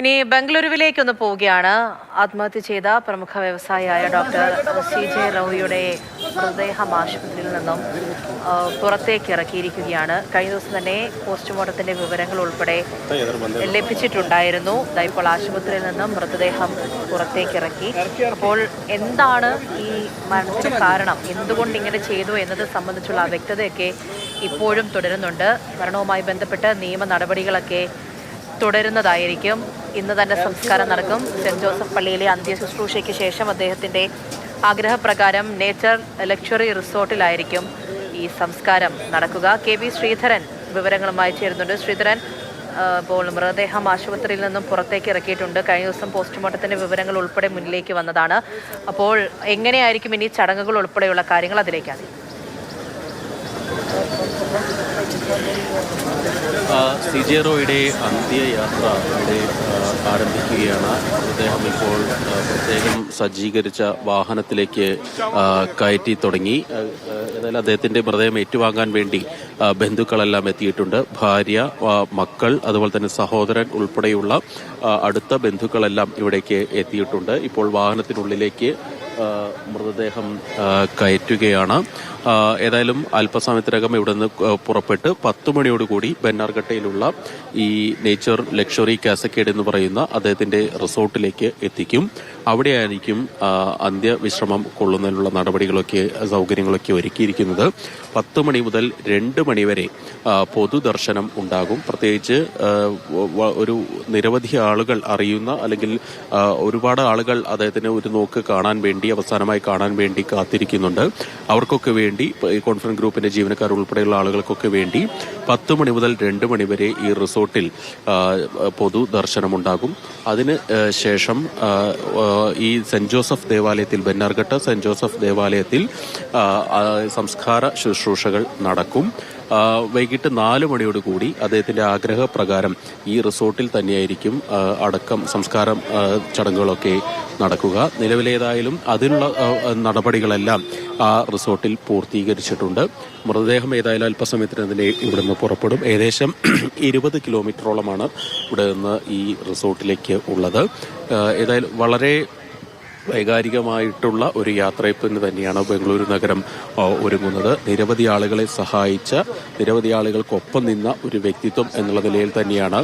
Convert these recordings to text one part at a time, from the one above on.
ഇനി ബംഗളൂരുവിലേക്കൊന്ന് പോവുകയാണ്. ആത്മഹത്യ ചെയ്ത പ്രമുഖ വ്യവസായിയായ ഡോക്ടർ സി ജെ റൌയുടെ മൃതദേഹം ആശുപത്രിയിൽ നിന്നും പുറത്തേക്ക് ഇറക്കിയിരിക്കുകയാണ്. കഴിഞ്ഞ ദിവസം തന്നെ പോസ്റ്റ്മോർട്ടത്തിന്റെ വിവരങ്ങൾ ഉൾപ്പെടെ ലഭിച്ചിട്ടുണ്ടായിരുന്നു. ഇപ്പോൾ ആശുപത്രിയിൽ നിന്നും മൃതദേഹം പുറത്തേക്ക് ഇറക്കി. അപ്പോൾ എന്താണ് ഈ മരണത്തിന് കാരണം? എന്തുകൊണ്ട് ഇങ്ങനെ ചെയ്തു എന്നത് സംബന്ധിച്ചുള്ള അവ്യക്തതയൊക്കെ ഇപ്പോഴും തുടരുന്നുണ്ട്. മരണവുമായി ബന്ധപ്പെട്ട് നിയമ നടപടികളൊക്കെ തുടരുന്നതായിരിക്കും. ഇന്ന് തന്നെ സംസ്കാരം നടക്കും. സെന്റ് ജോസഫ് പള്ളിയിലെ അന്ത്യ ശുശ്രൂഷയ്ക്ക് ശേഷം അദ്ദേഹത്തിന്റെ ആഗ്രഹപ്രകാരം നേച്ചർ ലക്ഷറി റിസോർട്ടിലായിരിക്കും ഈ സംസ്കാരം നടക്കുക. കെ വി ശ്രീധരൻ വിവരങ്ങളുമായി ചേരുന്നുണ്ട്. ശ്രീധരൻ ഇപ്പോൾ മൃതദേഹം ആശുപത്രിയിൽ നിന്നും പുറത്തേക്ക് ഇറക്കിയിട്ടുണ്ട്. കഴിഞ്ഞ ദിവസം പോസ്റ്റ്മോർട്ടത്തിന്റെ വിവരങ്ങൾ ഉൾപ്പെടെ മുന്നിലേക്ക് വന്നതാണ്. അപ്പോൾ എങ്ങനെയായിരിക്കും ഇനി ചടങ്ങുകൾ ഉൾപ്പെടെയുള്ള കാര്യങ്ങൾ അതിലേക്കാണ് സി ജെ റോയുടെ അന്ത്യയാത്ര ഇവിടെ ആരംഭിക്കുകയാണ്. അദ്ദേഹം ഇപ്പോൾ പ്രത്യേകം സജ്ജീകരിച്ച വാഹനത്തിലേക്ക് കയറ്റി തുടങ്ങി. ഏതായാലും അദ്ദേഹത്തിന്റെ മൃതദേഹം ഏറ്റുവാങ്ങാൻ വേണ്ടി ബന്ധുക്കളെല്ലാം എത്തിയിട്ടുണ്ട്. ഭാര്യ മക്കൾ അതുപോലെ തന്നെ സഹോദരൻ ഉൾപ്പെടെയുള്ള അടുത്ത ബന്ധുക്കളെല്ലാം ഇവിടേക്ക് എത്തിയിട്ടുണ്ട്. ഇപ്പോൾ വാഹനത്തിനുള്ളിലേക്ക് മൃതദേഹം കയറ്റുകയാണ്. ഏതായാലും അല്പസമയത്തിനകം ഇവിടെ നിന്ന് പുറപ്പെട്ട് പത്ത് മണിയോടുകൂടി ബെന്നാർഘട്ടയിലുള്ള ഈ നേച്ചർ ലക്ഷറി കാസക്കേഡ് എന്ന് പറയുന്ന അദ്ദേഹത്തിന്റെ റിസോർട്ടിലേക്ക് എത്തിക്കും. അവിടെയായിരിക്കും അന്ത്യവിശ്രമം കൊള്ളുന്നതിനുള്ള നടപടികളൊക്കെ സൗകര്യങ്ങളൊക്കെ ഒരുക്കിയിരിക്കുന്നത്. പത്ത് മണി മുതൽ രണ്ട് മണിവരെ പൊതുദർശനം ഉണ്ടാകും. പ്രത്യേകിച്ച് ഒരു നിരവധി ആളുകൾ അറിയുന്ന അല്ലെങ്കിൽ ഒരുപാട് ആളുകൾ അദ്ദേഹത്തിന് ഒരു നോക്ക് കാണാൻ വേണ്ടി അവസാനമായി കാണാൻ വേണ്ടി കാത്തിരിക്കുന്നുണ്ട്. അവർക്കൊക്കെ വേണ്ടി കോൺഫറൻസ് ഗ്രൂപ്പിന്റെ ജീവനക്കാർ ഉൾപ്പെടെയുള്ള ആളുകൾക്കൊക്കെ വേണ്ടി പത്ത് മണി മുതൽ രണ്ട് മണി വരെ ഈ റിസോർട്ടിൽ പൊതുദർശനം പൊതു ദർശനമുണ്ടാകും അതിന് ശേഷം ഈ സെന്റ് ജോസഫ് ദേവാലയത്തിൽ ബെന്നാർഘട്ട സെന്റ് ജോസഫ് ദേവാലയത്തിൽ സംസ്കാര ശുശ്രൂഷകൾ നടക്കും. വൈകിട്ട് നാല് മണിയോട് കൂടി അദ്ദേഹത്തിന്റെ ആഗ്രഹപ്രകാരം ഈ റിസോർട്ടിൽ തന്നെയായിരിക്കും അടക്കം സംസ്കാരം ചടങ്ങുകളൊക്കെ നടക്കുക. നിലവിലേതായാലും അതിനുള്ള നടപടികളെല്ലാം ആ റിസോർട്ടിൽ പൂർത്തീകരിച്ചിട്ടുണ്ട്. മൃതദേഹം ഏതായാലും അല്പസമയത്തിന് തന്നെ നിന്ന് പുറപ്പെടും. ഏകദേശം ഇരുപത് കിലോമീറ്ററോളമാണ് ഇവിടെ നിന്ന് ഈ റിസോർട്ടിലേക്ക് ഉള്ളത്. ഏതായാലും വളരെ വൈകാരികമായിട്ടുള്ള ഒരു യാത്രയപ്പിന് തന്നെയാണ് ബംഗളൂരു നഗരം ഒരുങ്ങുന്നത്. നിരവധി ആളുകളെ സഹായിച്ച നിരവധി ആളുകൾക്കൊപ്പം നിന്ന ഒരു വ്യക്തിത്വം എന്നുള്ള നിലയിൽ തന്നെയാണ്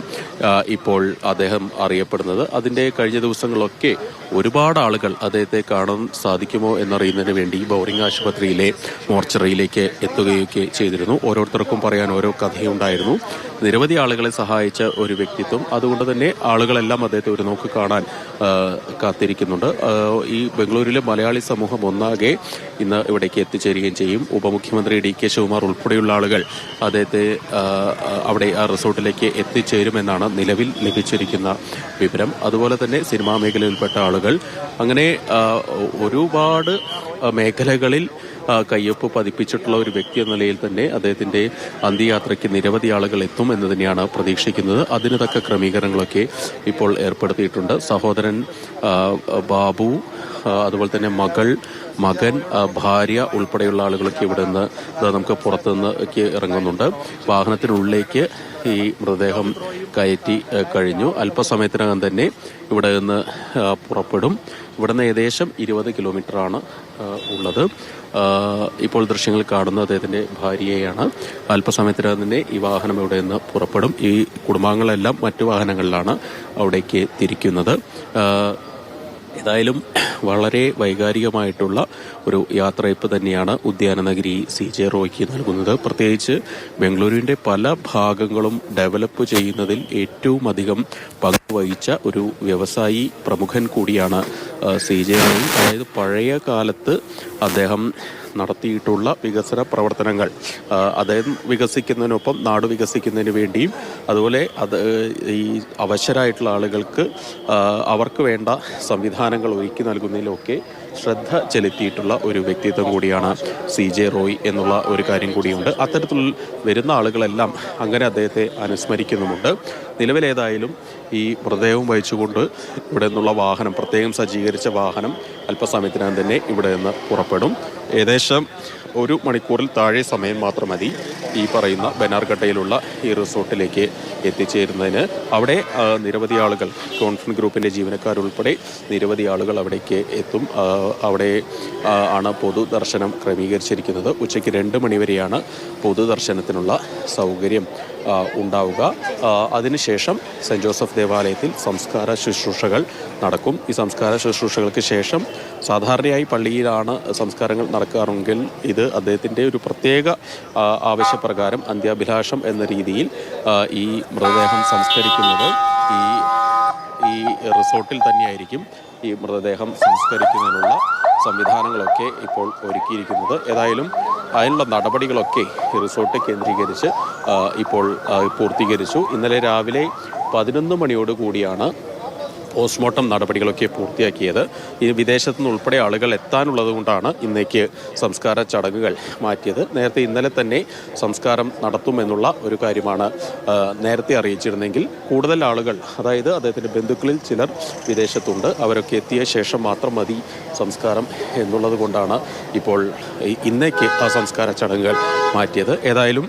ഇപ്പോൾ അദ്ദേഹം അറിയപ്പെടുന്നത്. അതിന്റെ കഴിഞ്ഞ ദിവസങ്ങളൊക്കെ ഒരുപാട് ആളുകൾ അദ്ദേഹത്തെ കാണാൻ സാധിക്കുമോ എന്നറിയുന്നതിന് വേണ്ടി ബൗറിംഗ് ആശുപത്രിയിലെ മോർച്ചറിയിലേക്ക് എത്തുകയൊക്കെ ചെയ്തിരുന്നു. ഓരോരുത്തർക്കും പറയാൻ ഓരോ കഥയുണ്ടായിരുന്നു. നിരവധി ആളുകളെ സഹായിച്ച ഒരു വ്യക്തിത്വം. അതുകൊണ്ട് തന്നെ ആളുകളെല്ലാം അദ്ദേഹത്തെ ഒരു നോക്ക് കാണാൻ കാത്തിരിക്കുന്നുണ്ട്. ഈ ബംഗളൂരിലെ മലയാളി സമൂഹം ഒന്നാകെ ഇന്ന് ഇവിടേക്ക് എത്തിച്ചേരുകയും ചെയ്യും. ഉപമുഖ്യമന്ത്രി ഡി കെ ശിവകുമാർ ഉൾപ്പെടെയുള്ള ആളുകൾ അദ്ദേഹത്തെ അവിടെ ആ റിസോർട്ടിലേക്ക് എത്തിച്ചേരുമെന്നാണ് നിലവിൽ ലഭിച്ചിരിക്കുന്ന വിവരം. അതുപോലെ തന്നെ സിനിമാ മേഖലയിൽപ്പെട്ട ആളുകൾ. അങ്ങനെ ഒരുപാട് മേഖലകളിൽ കയ്യൊപ്പ് പതിപ്പിച്ചിട്ടുള്ള ഒരു വ്യക്തി എന്ന നിലയിൽ തന്നെ അദ്ദേഹത്തിന്റെ അന്ത്യയാത്രയ്ക്ക് നിരവധി ആളുകൾ എത്തും എന്ന് തന്നെയാണ് പ്രതീക്ഷിക്കുന്നത്. അതിന് തക്ക ക്രമീകരണങ്ങളൊക്കെ ഇപ്പോൾ ഏർപ്പെടുത്തിയിട്ടുണ്ട്. സഹോദരൻ ബാബു അതുപോലെ തന്നെ മകൾ മകൻ ഭാര്യ ഉൾപ്പെടെയുള്ള ആളുകളൊക്കെ ഇവിടെ നിന്ന് നമുക്ക് പുറത്തുനിന്ന് ഇറങ്ങുന്നുണ്ട്. വാഹനത്തിനുള്ളിലേക്ക് ഈ മൃതദേഹം കയറ്റി കഴിഞ്ഞു. അല്പസമയത്തിനകം തന്നെ ഇവിടെ നിന്ന് പുറപ്പെടും. ഇവിടെ നിന്ന് ഏകദേശം ഇരുപത് കിലോമീറ്ററാണ് ഉള്ളത്. ഇപ്പോൾ ദൃശ്യങ്ങൾ കാണുന്ന അദ്ദേഹത്തിന്റെ ഭാര്യയാണ് അല്പസമയത്തിനകം തന്നെ ഈ വാഹനം ഇവിടെ നിന്ന് പുറപ്പെടും. ഈ കുടുംബാംഗങ്ങളെല്ലാം മറ്റു വാഹനങ്ങളിലാണ് അവിടേക്ക് തിരിക്കുന്നത്. ഏതായാലും വളരെ വൈകാരികമായിട്ടുള്ള ഒരു യാത്രയപ്പ് തന്നെയാണ് ഉദ്യാനനഗരി സി ജെ റോയ്ക്ക് നൽകുന്നത്. പ്രത്യേകിച്ച് ബംഗളൂരുവിന്റെ പല ഭാഗങ്ങളും ഡെവലപ്പ് ചെയ്യുന്നതിൽ ഏറ്റവും അധികം പങ്കുവഹിച്ച ഒരു വ്യവസായി പ്രമുഖൻ കൂടിയാണ് സി ജെ റോയ്. അതായത് പഴയ കാലത്ത് അദ്ദേഹം നടത്തിയിട്ടുള്ള വികസന പ്രവർത്തനങ്ങൾ. അദ്ദേഹം വികസിക്കുന്നതിനൊപ്പം നാട് വികസിക്കുന്നതിന് വേണ്ടിയും അതുപോലെ അത് ഈ അവശരായിട്ടുള്ള ആളുകൾക്ക് അവർക്ക് വേണ്ട സംവിധാനങ്ങൾ ഒരുക്കി നൽകുന്നതിലൊക്കെ ശ്രദ്ധ ചെലുത്തിയിട്ടുള്ള ഒരു വ്യക്തിത്വം കൂടിയാണ് സി ജെ റോയ് എന്നുള്ള ഒരു കാര്യം കൂടിയുണ്ട്. അത്തരത്തിൽ വരുന്ന ആളുകളെല്ലാം അങ്ങനെ അദ്ദേഹത്തെ അനുസ്മരിക്കുന്നുമുണ്ട്. നിലവിലേതായാലും ഈ മൃതദേഹവും വഹിച്ചുകൊണ്ട് ഇവിടെ നിന്നുള്ള വാഹനം പ്രത്യേകം സജ്ജീകരിച്ച വാഹനം അല്പസമയത്തിനകം തന്നെ ഇവിടെ നിന്ന് പുറപ്പെടും. ഏകദേശം ഒരു മണിക്കൂറിൽ താഴെ സമയം മാത്രം മതി ഈ പറയുന്ന ബനാർഘട്ടയിലുള്ള ഈ റിസോർട്ടിലേക്ക് എത്തിച്ചേരുന്നതിന്. അവിടെ നിരവധി ആളുകൾ കോൺഫറൻസ് ഗ്രൂപ്പിന്റെ ജീവനക്കാരുൾപ്പെടെ നിരവധി ആളുകൾ അവിടേക്ക് എത്തും. അവിടെ ആണ് പൊതുദർശനം ക്രമീകരിച്ചിരിക്കുന്നത്. ഉച്ചയ്ക്ക് രണ്ട് മണിവരെയാണ് പൊതുദർശനത്തിനുള്ള സൗകര്യം. ഉണ്ടാവുക. അതിനുശേഷം സെന്റ് ജോസഫ് ദേവാലയത്തിൽ സംസ്കാര ശുശ്രൂഷകൾ നടക്കും. ഈ സംസ്കാര ശുശ്രൂഷകൾക്ക് ശേഷം സാധാരണയായി പള്ളിയിലാണ് സംസ്കാരങ്ങൾ നടക്കാറെങ്കിൽ ഇത് അദ്ദേഹത്തിന്റെ ഒരു പ്രത്യേക ആവശ്യപ്രകാരം അന്ത്യാഭിലാഷം എന്ന രീതിയിൽ ഈ മൃതദേഹം സംസ്കരിക്കുന്നത് ഈ ഈ റിസോർട്ടിൽ തന്നെയായിരിക്കും ഈ മൃതദേഹം സംസ്കരിക്കുന്നതിനുള്ള സംവിധാനങ്ങളൊക്കെ ഇപ്പോൾ ഒരുക്കിയിരിക്കുന്നത്. ഏതായാലും അതിനുള്ള നടപടികളൊക്കെ റിസോർട്ട് കേന്ദ്രീകരിച്ച് ഇപ്പോൾ പൂർത്തീകരിച്ചു. ഇന്നലെ രാവിലെ പതിനൊന്ന് മണിയോട് കൂടിയാണ് പോസ്റ്റ്മോർട്ടം നടപടികളൊക്കെ പൂർത്തിയാക്കിയത്. ഈ വിദേശത്തു നിന്നുൾപ്പെടെ ആളുകൾ എത്താനുള്ളത് കൊണ്ടാണ് ഇന്നേക്ക് സംസ്കാര ചടങ്ങുകൾ മാറ്റിയത്. നേരത്തെ ഇന്നലെ തന്നെ സംസ്കാരം നടത്തുമെന്നുള്ള ഒരു കാര്യമാണ് നേരത്തെ അറിയിച്ചിരുന്നെങ്കിൽ കൂടുതൽ ആളുകൾ അതായത് അദ്ദേഹത്തിന്റെ ബന്ധുക്കളിൽ ചിലർ വിദേശത്തുണ്ട് അവരൊക്കെ എത്തിയ ശേഷം മാത്രം മതി സംസ്കാരം എന്നുള്ളത് കൊണ്ടാണ് ഇപ്പോൾ ഇന്നേക്ക് ആ സംസ്കാര ചടങ്ങുകൾ മാറ്റിയത്. ഏതായാലും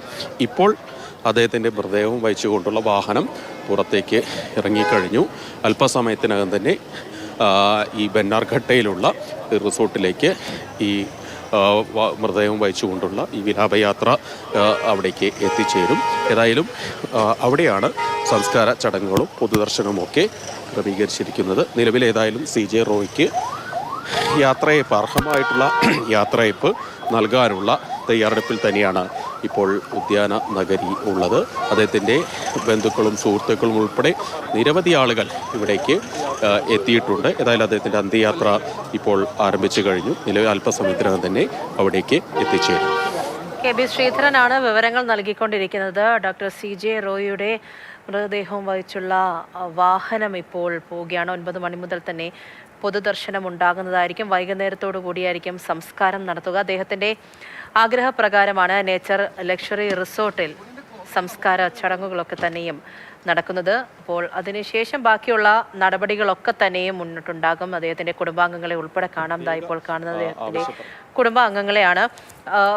ഇപ്പോൾ അദ്ദേഹത്തിന്റെ മൃതദേഹം വഹിച്ചുകൊണ്ടുള്ള വാഹനം പുറത്തേക്ക് ഇറങ്ങിക്കഴിഞ്ഞു. അല്പസമയത്തിനകം തന്നെ ഈ ബെന്നാർഘട്ടയിലുള്ള റിസോർട്ടിലേക്ക് ഈ മൃതദേഹം വഹിച്ചുകൊണ്ടുള്ള ഈ വിലാപയാത്ര അവിടേക്ക് എത്തിച്ചേരും. ഏതായാലും അവിടെയാണ് സംസ്കാര ചടങ്ങുകളും പൊതുദർശനവുമൊക്കെ ക്രമീകരിച്ചിരിക്കുന്നത്. നിലവിൽ ഏതായാലും സി ജെ റോയ്ക്ക് യാത്രയപ്പ് അർഹമായിട്ടുള്ള യാത്രയപ്പ് നൽകാനുള്ള തയ്യാറെടുപ്പിൽ തന്നെയാണ് ഇപ്പോൾ ഉദ്യാന നഗരി ഉള്ളത്. അദ്ദേഹത്തിന്റെ ബന്ധുക്കളും സുഹൃത്തുക്കളും ഉൾപ്പെടെ നിരവധി ആളുകൾ ഇവിടേക്ക് എത്തിയിട്ടുണ്ട്. ഏതായാലും അദ്ദേഹത്തിന്റെ അന്ത്യയാത്ര ഇപ്പോൾ ആരംഭിച്ചു കഴിഞ്ഞു. നിലവിൽ അല്പസമയത്തിനകം തന്നെ അവിടേക്ക് എത്തിച്ചേരും. കെ ബി ശ്രീധരനാണ് വിവരങ്ങൾ നൽകിക്കൊണ്ടിരിക്കുന്നത്. ഡോക്ടർ സി ജെ റോയിയുടെ മൃതദേഹവും വഹിച്ചുള്ള വാഹനം ഇപ്പോൾ പോവുകയാണ്. ഒൻപത് മണി മുതൽ തന്നെ പൊതുദർശനം ഉണ്ടാകുന്നതായിരിക്കും. വൈകുന്നേരത്തോടു കൂടിയായിരിക്കും സംസ്കാരം നടത്തുക. അദ്ദേഹത്തിന്റെ ആഗ്രഹപ്രകാരമാണ് നേച്ചർ ലക്ഷറി റിസോർട്ടിൽ സംസ്കാര ചടങ്ങുകളൊക്കെ തന്നെയും നടക്കുന്നത്. അപ്പോൾ അതിനുശേഷം ബാക്കിയുള്ള നടപടികളൊക്കെ തന്നെയും മുന്നിട്ടുണ്ടാകും. അദ്ദേഹത്തിന്റെ കുടുംബാംഗങ്ങളെ ഉൾപ്പെടെ കാണാം. ദാ ഇപ്പോൾ കാണുന്നത് അദ്ദേഹത്തിന്റെ കുടുംബാംഗങ്ങളെയാണ്.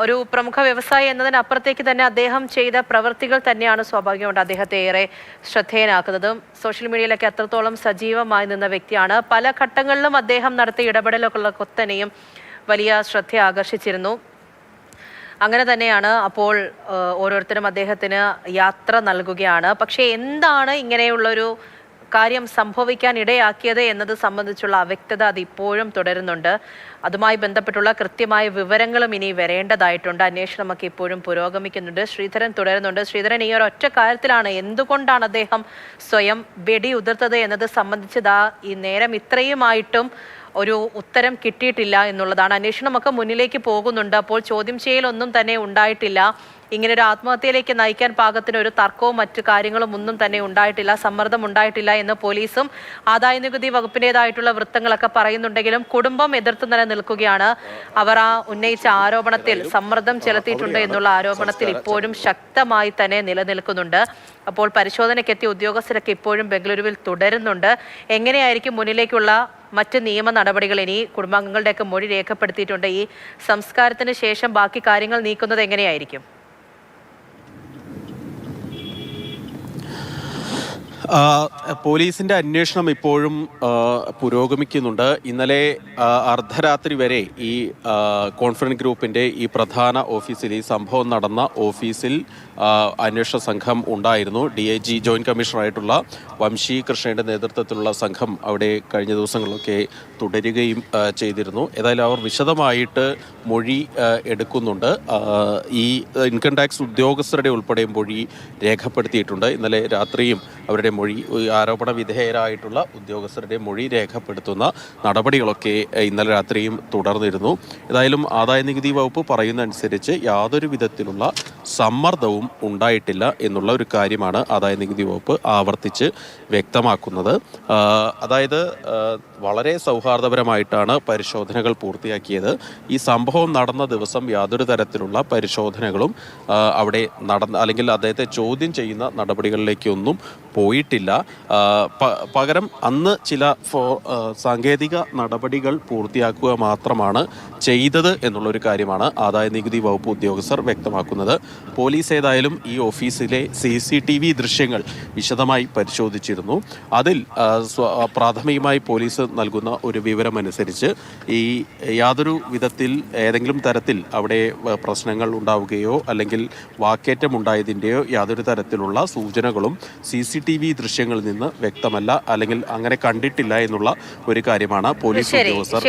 ഒരു പ്രമുഖ വ്യവസായി എന്നതിനപ്പുറത്തേക്ക് തന്നെ അദ്ദേഹം ചെയ്ത പ്രവൃത്തികൾ തന്നെയാണ് സ്വാഭാവികമായിട്ട് അദ്ദേഹത്തെ ഏറെ ശ്രദ്ധേയനാക്കുന്നതും. സോഷ്യൽ മീഡിയയിലൊക്കെ അത്രത്തോളം സജീവമായി നിന്ന വ്യക്തിയാണ്. പല ഘട്ടങ്ങളിലും അദ്ദേഹം നടത്തിയ ഇടപെടലുകളൊക്കെ തന്നെയും വലിയ ശ്രദ്ധ ആകർഷിച്ചിരുന്നു. അങ്ങനെ തന്നെയാണ് അപ്പോൾ ഓരോരുത്തരും അദ്ദേഹത്തിന് യാത്ര നൽകുകയാണ്. പക്ഷേ എന്താണ് ഇങ്ങനെയുള്ളൊരു കാര്യം സംഭവിക്കാൻ ഇടയാക്കിയത് എന്നത് സംബന്ധിച്ചുള്ള അവ്യക്തത അത് ഇപ്പോഴും തുടരുന്നുണ്ട്. അതുമായി ബന്ധപ്പെട്ടുള്ള കൃത്യമായ വിവരങ്ങളും ഇനി വരേണ്ടതായിട്ടുണ്ട്. അന്വേഷണമൊക്കെ ഇപ്പോഴും പുരോഗമിക്കുന്നുണ്ട്. ശ്രീധരൻ തുടരുന്നുണ്ട്. ശ്രീധരൻ ഈ ഒരു ഒറ്റ കാര്യത്തിലാണ് എന്തുകൊണ്ടാണ് അദ്ദേഹം സ്വയം വെടി ഉതിർത്തത് എന്നത് സംബന്ധിച്ച് ദാ ഈ നേരം ഇത്രയുമായിട്ടും ഒരു ഉത്തരം കിട്ടിയിട്ടില്ല എന്നുള്ളതാണ്. അന്വേഷണമൊക്കെ മുന്നിലേക്ക് പോകുന്നുണ്ട്. അപ്പോൾ ചോദ്യം ചെയ്യലൊന്നും തന്നെ ഉണ്ടായിട്ടില്ല. ഇങ്ങനെ ഒരു ആത്മഹത്യയിലേക്ക് നയിക്കാൻ പാകത്തിന് ഒരു തർക്കവും മറ്റു കാര്യങ്ങളും ഒന്നും തന്നെ ഉണ്ടായിട്ടില്ല. സമ്മർദ്ദം ഉണ്ടായിട്ടില്ല എന്ന് പോലീസും ആദായ നികുതി വകുപ്പിന്റെതായിട്ടുള്ള വൃത്തങ്ങളൊക്കെ പറയുന്നുണ്ടെങ്കിലും കുടുംബം എതിർത്ത് തന്നെ നിൽക്കുകയാണ് അവർ ആ ഉന്നയിച്ച ആരോപണത്തിൽ സമ്മർദ്ദം ചെലുത്തിയിട്ടുണ്ട് എന്നുള്ള ആരോപണത്തിൽ ഇപ്പോഴും ശക്തമായി തന്നെ നിലനിൽക്കുന്നുണ്ട്. അപ്പോൾ പരിശോധനയ്ക്കെത്തിയ ഉദ്യോഗസ്ഥരൊക്കെ ഇപ്പോഴും ബംഗളൂരുവിൽ തുടരുന്നുണ്ട്. എങ്ങനെയായിരിക്കും മുന്നിലേക്കുള്ള മറ്റ് നിയമ നടപടികൾ ഇനി കുടുംബാംഗങ്ങളുടെയൊക്കെ മൊഴി രേഖപ്പെടുത്തിയിട്ടുണ്ട്. ഈ സംസ്കാരത്തിന് ശേഷം ബാക്കി കാര്യങ്ങൾ നീക്കുന്നത് എങ്ങനെയായിരിക്കും? പോലീസിന്റെ അന്വേഷണം ഇപ്പോഴും പുരോഗമിക്കുന്നുണ്ട്. ഇന്നലെ അർദ്ധരാത്രി വരെ ഈ കോൺഫറൻസ് ഗ്രൂപ്പിന്റെ ഈ പ്രധാന ഓഫീസിൽ ഈ സംഭവം നടന്ന ഓഫീസിൽ അന്വേഷണ സംഘം ഉണ്ടായിരുന്നു. ഡി ഐ ജി ജോയിന്റ് കമ്മീഷണറായിട്ടുള്ള വംശി കൃഷ്ണയുടെ നേതൃത്വത്തിലുള്ള സംഘം അവിടെ കഴിഞ്ഞ ദിവസങ്ങളിലൊക്കെ തുടരുകയും ചെയ്തിരുന്നു. ഏതായാലും അവർ വിശദമായിട്ട് മൊഴി എടുക്കുന്നുണ്ട്. ഈ ഇൻകം ടാക്സ് ഉദ്യോഗസ്ഥരുടെ ഉൾപ്പെടെ മൊഴി രേഖപ്പെടുത്തിയിട്ടുണ്ട്. ഇന്നലെ രാത്രിയും അവരുടെ മൊഴി ആരോപണ വിധേയരായിട്ടുള്ള ഉദ്യോഗസ്ഥരുടെ മൊഴി രേഖപ്പെടുത്തുന്ന നടപടികളൊക്കെ ഇന്നലെ രാത്രിയും തുടർന്നിരുന്നു. ഏതായാലും ആദായ നികുതി വകുപ്പ് പറയുന്ന അനുസരിച്ച് യാതൊരു വിധത്തിലുള്ള സമ്മർദ്ദവും ഉണ്ടായിട്ടില്ല എന്നുള്ള ഒരു കാര്യമാണ് ആദായ നികുതി വകുപ്പ് ആവർത്തിച്ച് വ്യക്തമാക്കുന്നത്. അതായത് വളരെ സൗഹാർദ്ദപരമായിട്ടാണ് പരിശോധനകൾ പൂർത്തിയാക്കിയത്. ഈ സംഭവം നടന്ന ദിവസം യാതൊരു തരത്തിലുള്ള പരിശോധനകളും അവിടെ നടന്ന അല്ലെങ്കിൽ അദ്ദേഹത്തെ ചോദ്യം ചെയ്യുന്ന നടപടികളിലേക്കൊന്നും പോയിട്ടില്ല. പകരം അന്ന് ചില സാങ്കേതിക നടപടികൾ പൂർത്തിയാക്കുക മാത്രമാണ് ചെയ്തത് എന്നുള്ളൊരു കാര്യമാണ് ആദായ നികുതി വകുപ്പ് ഉദ്യോഗസ്ഥർ വ്യക്തമാക്കുന്നത്. പോലീസ് ഏതായാലും ഈ ഓഫീസിലെ സി സി ടി വി ദൃശ്യങ്ങൾ വിശദമായി പരിശോധിച്ചിരുന്നു. അതിൽ പ്രാഥമികമായി പോലീസ് നൽകുന്ന ഒരു വിവരമനുസരിച്ച് ഈ യാതൊരു വിധത്തിൽ ഏതെങ്കിലും തരത്തിൽ അവിടെ പ്രശ്നങ്ങൾ ഉണ്ടാവുകയോ അല്ലെങ്കിൽ വാക്കേറ്റം ഉണ്ടായതിന്റെയോ യാതൊരു തരത്തിലുള്ള സൂചനകളും സി സി ടി വി ദൃശ്യങ്ങളിൽ നിന്ന് വ്യക്തമല്ല അല്ലെങ്കിൽ അങ്ങനെ കണ്ടിട്ടില്ല എന്നുള്ള ഒരു കാര്യമാണ് പോലീസ് ഉദ്യോഗസ്ഥർ